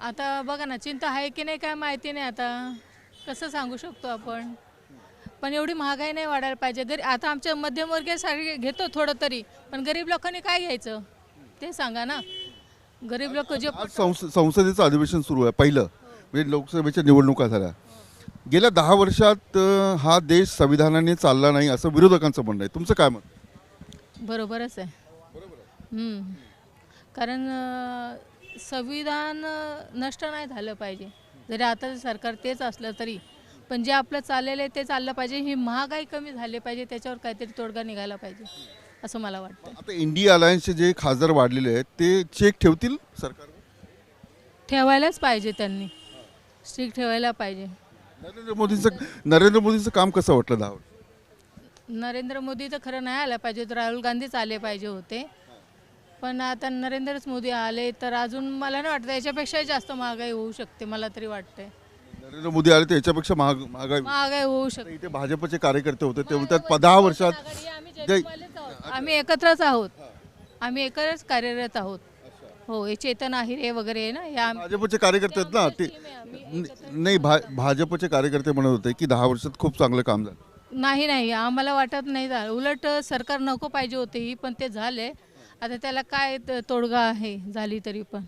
आता बघा ना चिंता आहे की नाही काय माहिती नाही आता. कसं सांगू शकतो आपण? पण एवढी महागाई नाही वाढायला पाहिजे. गरी आता आमच्या मध्यमवर्गीय घेतो थोडं तरी पण गरीब लोकांनी काय घ्यायचं? ते सांगा ना. गरीब लोक जे आज संस संसदेचं अधिवेशन सुरू आहे पहिलं. म्हणजे लोकसभेच्या निवडणुका झाल्या. गेल्या दहा वर्षात अं, हा देश संविधानाने चालला नाही असं विरोधकांचं म्हणणं आहे. तुमचं काय मत? बरोबरच आहे. हम्म. कारण अं, संविधान नष्ट नाही झालं पाहिजे. जरी आता सरकार तेच असलं तरी पण जे आपलं चाललेलं आहे ते चाललं पाहिजे. ही महागाई कमी झाली पाहिजे त्याच्यावर काहीतरी तोडगा निघाला पाहिजे असं मला वाटतं. आता इंडिया अलायन्सचे जे खासदार वाढलेले आहेत ते चेक ठेवतील सरकार ठेवायलाच पाहिजे त्यांनी. स्ट्रिक ठेवायला पाहिजे. नरेंद्र मोदींचं नरेंद्र मोदींचं काम कसं वाटलं दहा? नरेंद्र मोदी तर खरं नाही आलं पाहिजे तर राहुल गांधीच आले पाहिजे होते. पण आता नरेंद्रच मोदी आले तर अजून मला नाही वाटतं याच्यापेक्षाही जास्त महागाई होऊ शकते मला तरी वाटतंय. नरेंद्र मोदी आले तर याच्यापेक्षा महाग महागाई महागाई होऊ शकते. इथे भाजपचे कार्यकर्ते होते ते म्हणतात "प- दहा वर्षात आम्ही जे- एकत्रच आहोत. आम्ही एकत्रच कार्यरत आहोत. हो हे चेतन आहिरे वगैरे आहे ना या भाजपचे कार्यकर्ते आहेत ना ते. न- नाही भा भाजपचे कार्यकर्ते म्हणत होते की दहा वर्षात खूप चांगलं काम झालं. नाही नाही आम्हाला वाटत नाही झालं. उलट सरकार नको पाहिजे होते ही पण ते झाले. आता त्याला काय त- तोडगा आहे झाली तरी पण?